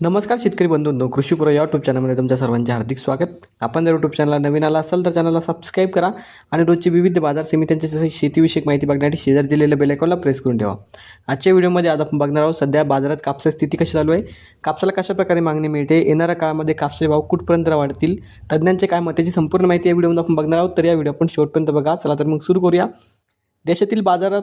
नमस्कार शेतकरी बंधूंनो कृषीपुर या यूट्यूब चॅनलमध्ये तुमच्या सर्वांचे हार्दिक स्वागत. आपण जर यूट्यूब चॅनलला नवीन आला असाल तर चॅनलला सबस्क्राईब करा आणि रोजची विविध बाजार समित्यांच्या जसे शेतीविषयक माहिती बघण्यासाठी शेजारी दिलेल्या बेलायकॉनला प्रेस करून ठेवा. आजच्या व्हिडिओमध्ये आज आपण बघणार आहोत सध्या बाजारात कापसाची स्थिती कशी चालू आहे कापसाला कशा प्रकारे मागणी मिळते येणाऱ्या काळामध्ये कापसाचे भाव कुठपर्यंत वाढतील तज्ज्ञांचे काय मत याची संपूर्ण माहिती या व्हिडिओमध्ये आपण बघणार आहोत. तर या व्हिडिओ आपण शेवटपर्यंत बघा. चला तर मग सुरू करूया. देशातील बाजारात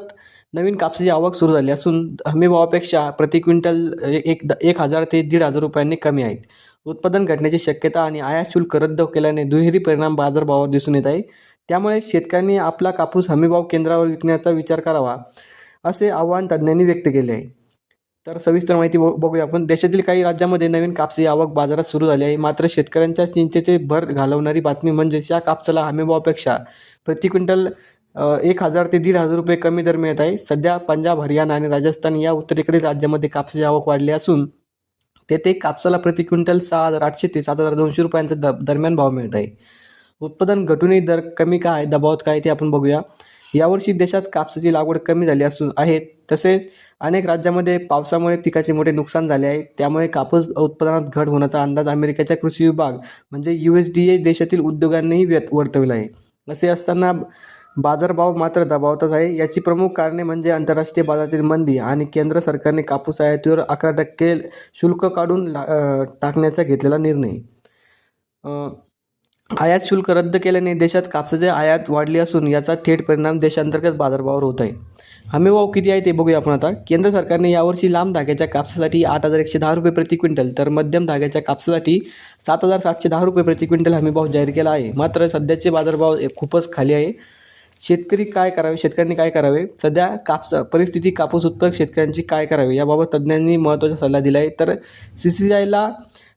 नवीन कापसाची आवक सुरू झाली असून हमीभावापेक्षा प्रति क्विंटल एक एक हजार ते दीड हजार रुपयांनी कमी आहेत. उत्पादन घटण्याची शक्यता आणि आयात शुल्क रद्द केल्याने दुहेरी परिणाम बाजारभावावर दिसून येत आहे. त्यामुळे शेतकऱ्यांनी आपला कापूस हमीभाव केंद्रावर विकण्याचा विचार करावा असे आव्हान तज्ज्ञांनी व्यक्त केले आहे. तर सविस्तर माहिती बघ- बघूया आपण. देशातील काही राज्यामध्ये नवीन कापसाची आवक बाजारात सुरू झाली आहे. मात्र शेतकऱ्यांच्या चिंतेचे भर घालवणारी बातमी म्हणजे या कापसाला हमीभावापेक्षा प्रति क्विंटल एक हजार ते दीड हजार रुपये कमी दर मिळत आहे. सध्या पंजाब हरियाणा आणि राजस्थान या उत्तरेकडील राज्यामध्ये कापसाची आवक वाढली असून तेथे कापसाला प्रति क्विंटल सहा हजार आठशे ते सात हजार दोनशे रुपयांचा द दरम्यान भाव मिळत आहे. उत्पादन घटूनही दर कमी का आहे दबावात काय ते आपण बघूया. यावर्षी देशात कापसाची लागवड कमी झाली असून आहे. तसेच अनेक राज्यामध्ये पावसामुळे पिकाचे मोठे नुकसान झाले आहे. त्यामुळे कापूस उत्पादनात घट होण्याचा अंदाज अमेरिकेच्या कृषी विभाग म्हणजे यू एस डी ए देशातील उद्योगांनीही व्यत वर्तविला आहे. असे असताना बाजारभाव मात्र दबावतच आहे. याची प्रमुख कारणे म्हणजे आंतरराष्ट्रीय बाजारातील मंदी आणि केंद्र सरकारने कापूस आयातीवर अकरा टक्के शुल्क काढून ला टाकण्याचा घेतलेला निर्णय. आयात शुल्क रद्द केल्याने देशात कापसाची आयात वाढली असून याचा थेट परिणाम देशांतर्गत बाजारभावावर होत आहे. हमीभाव किती आहे ते बघूया आपण आता. केंद्र सरकारने यावर्षी लांब धाग्याच्या कापसासाठी आठ हजार एकशे दहा रुपये प्रति क्विंटल तर मध्यम धाग्याच्या कापसासाठी सात हजार सातशे दहा रुपये प्रति क्विंटल हमीभाव जाहीर केला आहे. मात्र सध्याचे बाजारभाव खूपच खाली आहे. शेतकरी काय करावे शेतकऱ्यांनी काय करावे? सध्या कापस परिस्थिती कापूस उत्पादक शेतकऱ्यांची काय करावे? याबाबत तज्ज्ञांनी महत्त्वाचा सल्ला दिला आहे तर सी सी आयला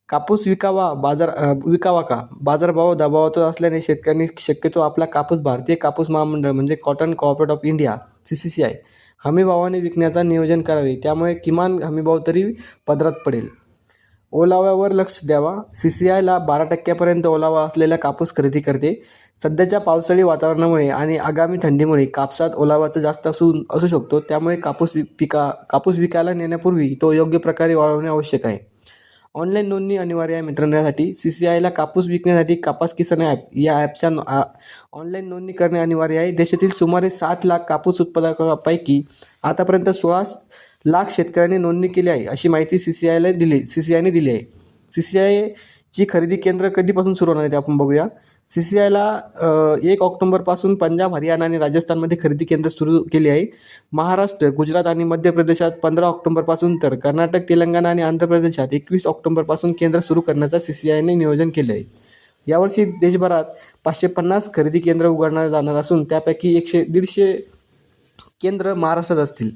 कापूस विकावा बाजार विकावा का? बाजारभाव दबावात असल्याने शेतकऱ्यांनी शक्यतो आपला कापूस भारतीय कापूस महामंडळ म्हणजे cotton corporate of India C C C I हमीभावाने विकण्याचा नियोजन करावे. त्यामुळे किमान हमीभाव तरी पदरात पडेल. ओलाव्यावर लक्ष द्यावा. सी सी आयला बारा टक्क्यापर्यंत ओलावा असलेला कापूस खरेदी करते. सध्याच्या पावसाळी वातावरणामुळे आणि आगामी थंडीमुळे कापसात ओलावाचा जास्त असून असू शकतो. त्यामुळे कापूस पिका कापूस विकायला नेण्यापूर्वी तो योग्य प्रकारे वाळवणे आवश्यक आहे. ऑनलाईन नोंदणी अनिवार्य आहे मित्रांसाठी सी सी आयला कापूस विकण्यासाठी कापास किसान ॲप या ॲपच्या ऑनलाईन नोंदणी करणे अनिवार्य आहे. देशातील सुमारे सात लाख कापूस उत्पादकांपैकी आतापर्यंत सोळा लाख शेतकऱ्यांनी नोंदणी केली आहे अशी माहिती सी सी आयला दिली सी सी आयने दिली आहे. सी सी आयची खरेदी केंद्र कधीपासून सुरू होणार आहे ते आपण बघूया. सी सी आयला एक ऑक्टोंबरपासून पंजाब हरियाणा आणि राजस्थानमध्ये खरेदी केंद्र सुरू केली आहे. महाराष्ट्र गुजरात आणि मध्य प्रदेशात पंधरा ऑक्टोंबरपासून तर कर्नाटक तेलंगणा आणि आंध्र प्रदेशात एकवीस ऑक्टोंबरपासून केंद्र सुरू करण्याचा सी सी आयने नियोजन केले आहे. यावर्षी देशभरात पाचशे पन्नास खरेदी केंद्र उघडणार जाणार असून त्यापैकी एकशे दीडशे केंद्र महाराष्ट्रात असतील.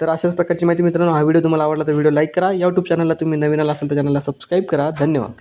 तर अशाच प्रकारची माहिती मित्रांनो हा व्हिडिओ तुम्हाला आवडला तर व्हिडिओ लाईक करा. या यूट्यूब चॅनलला तुम्ही नवीन आला असाल तर चॅनलला सबस्क्राईब करा. धन्यवाद.